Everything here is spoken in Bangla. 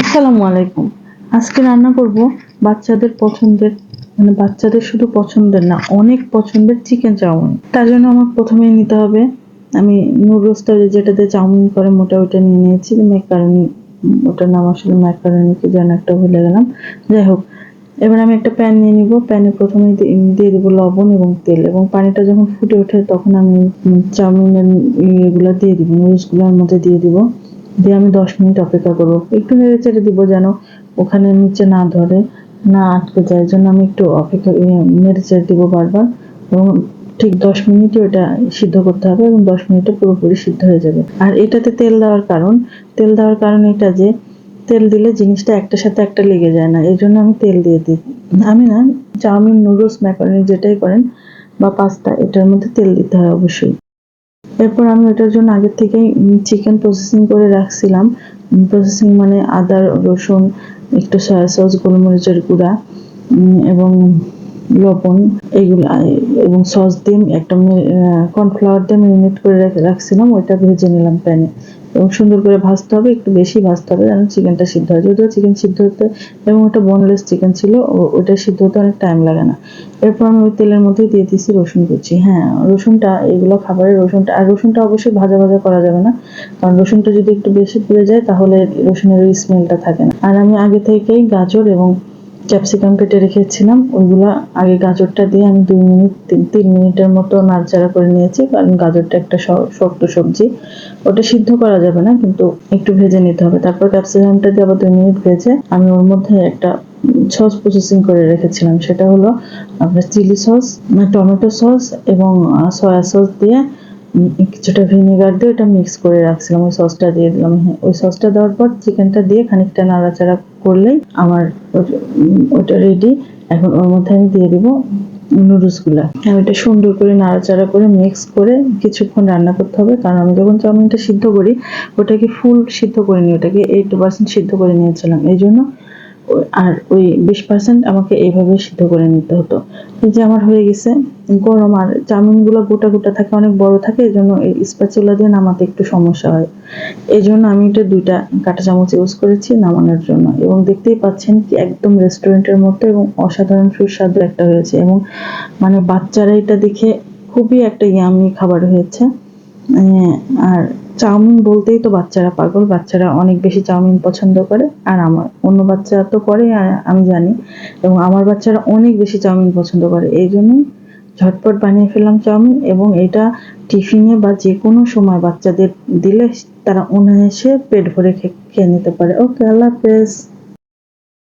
আসসালামু আলাইকুম। আজকে রান্না করব বাচ্চাদের পছন্দের মানে বাচ্চাদের শুধু পছন্দের না, অনেক পছন্দের চিকেন চাউমিন। তার জন্য আমার প্রথমেই নিতে হবে, আমি নুডলসটা যেটাতে চাউমিন করে মোটা ওটা নিয়ে নিয়েছি ম্যাকারনি ওটার নাম আসলে ম্যাকারনি কি যেন একটা ভুলে গেলাম। যাই হোক, এবার আমি একটা প্যান নিয়ে নিব প্যানে প্রথমে দিয়ে দেবো লবণ এবং তেল, এবং পানিটা যখন ফুটে ওঠে তখন আমি চাউমিনের ইয়েগুলো দিয়ে দিব নুডলসগুলোর মধ্যে দিয়ে দিব। দিয়ে আমি দশ মিনিট অপেক্ষা করব। একটু নেড়ে চেড়ে দিব যেন ওখানে নিচে না ধরে, না আটকে যায়। জন্য আমি একটু অপেক্ষা নেড়ে চেড়ে দিব বারবার এবং ঠিক দশ মিনিটে ওটা সিদ্ধ করতে হবে এবং দশ মিনিটে পুরোপুরি সিদ্ধ হয়ে যাবে। আর এটাতে তেল দেওয়ার কারণ, তেল দেওয়ার কারণ এটা যে, তেল দিলে জিনিসটা একটার সাথে একটা লেগে যায় না। এই জন্য আমি তেল দিয়ে দিই। আমি না, চাউমিন, নুডলস, ম্যাকারনি যেটাই করেন বা পাস্তা, এটার মধ্যে তেল দিতে হয় অবশ্যই। এরপর আমি ওটার জন্য আগের থেকে চিকেন প্রসেসিং করে রাখছিলাম। প্রসেসিং মানে আদা, রসুন, একটু সয়া সস গোলমরিচের গুঁড়া এবং লবণ, এগুলো এবং সস দিয়ে একটা কর্নফ্লাওয়ার দিয়ে মেরিনেট করে রাখছিলাম, ওইটা ভেজে নিলাম প্যানে এবং সুন্দর করে ভাজতে হবে, একটু বেশি ভাজতে হবে যেন চিকেনটা সিদ্ধ হয়। যদিও চিকেন সিদ্ধ হতে এবং ওটা বোনলেস চিকেন ছিল ওটা সিদ্ধ হতে অনেক টাইম লাগে না। এরপর আমি ওই তেলের মধ্যে দিয়ে দিয়েছি রসুন কুচি। হ্যাঁ রসুনটা, এগুলো খাবারের রসুনটা, আর রসুনটা অবশ্যই ভাজা ভাজা করা যাবে না। কারণ রসুনটা যদি একটু বেশি পুড়ে যায়, তাহলে রসুনের স্মেলটা থাকে না। আর আমি আগে থেকেই গাজর এবং ক্যাপসিকাম কেটে রেখেছিলাম। ওইগুলো আগে গাজরটা দিয়ে আমি দুই মিনিট, তিন- মিনিটের মতো নাড়াচাড়া করে নিয়েছি, কারণ গাজরটা একটা শক্ত সবজি। ওটা সিদ্ধ করা যাবে না, কিন্তু একটু ভেজে নিতে হবে। তারপর ক্যাপসিকামটা দিয়ে আবার দুই মিনিট ভেজে আমি ওর মধ্যে একটা সস প্রসেসিং করে রেখেছিলাম। সেটা হলো আপনার চিলি সস টমেটো সস এবং সয়া সস দিয়ে কিছুটা ভিনেগার দিয়ে ওটা মিক্স করে রাখছিলাম, ওই সসটা দিয়ে দিলাম। হ্যাঁ ওই সসটা দেওয়ার পর চিকেনটা দিয়ে খানিকটা নাড়াচাড়া করলেই আমার ওটা- রেডি এখন ওর মধ্যে আমি দিয়ে দিব নুডলসগুলো আমি এটা সুন্দর করে নাড়াচাড়া করে মিক্স করে কিছুক্ষণ রান্না করতে হবে। কারণ আমি যখন চাউমিনটা সিদ্ধ করি, ওটাকে ফুল সিদ্ধ করে নিই ওটাকে এইট পার্সেন্ট সিদ্ধ করে নিয়েছিলাম। এই জন্য আর ওই বিশ পার্সেন্ট আমাকে এইভাবে সিদ্ধ করে নিতে হতো। যে আমার হয়ে গেছে, গরম আর চাউমিনগুলো গোটা গোটা থাকে, অনেক বড় থাকে এই জন্য এই স্প্যাচুলা দিয়ে নামাতে একটু সমস্যা হয়। এই জন্য আমি এটা দুইটা কাঁটা চামচ ইউজ করেছি নামানোর জন্য এবং দেখতেই পাচ্ছেন কি একদম রেস্টুরেন্টের মতো এবং অসাধারণ সুস্বাদু একটা হয়েছে এবং মানে বাচ্চারা এটা দেখে খুবই একটা ইয়ামি খাবার হয়েছে। আর চাউমিন বলতেই তো বাচ্চারা পাগল, বাচ্চারা অনেক বেশি চাউমিন পছন্দ করে, আর আমার অন্য বাচ্চা তো করে আমি জানি। এবং আমার বাচ্চারা অনেক বেশি চাউমিন পছন্দ করে। এই জন্যই ঝটপট বানিয়ে ফেললাম চাউমিন, এবং এটা টিফিনে বা যে কোনো সময় বাচ্চাদের দিলে তারা অনায়াসে পেট ভরে খেয়ে নিতে পারে। ওকে, আল্লাহ হাফেজ।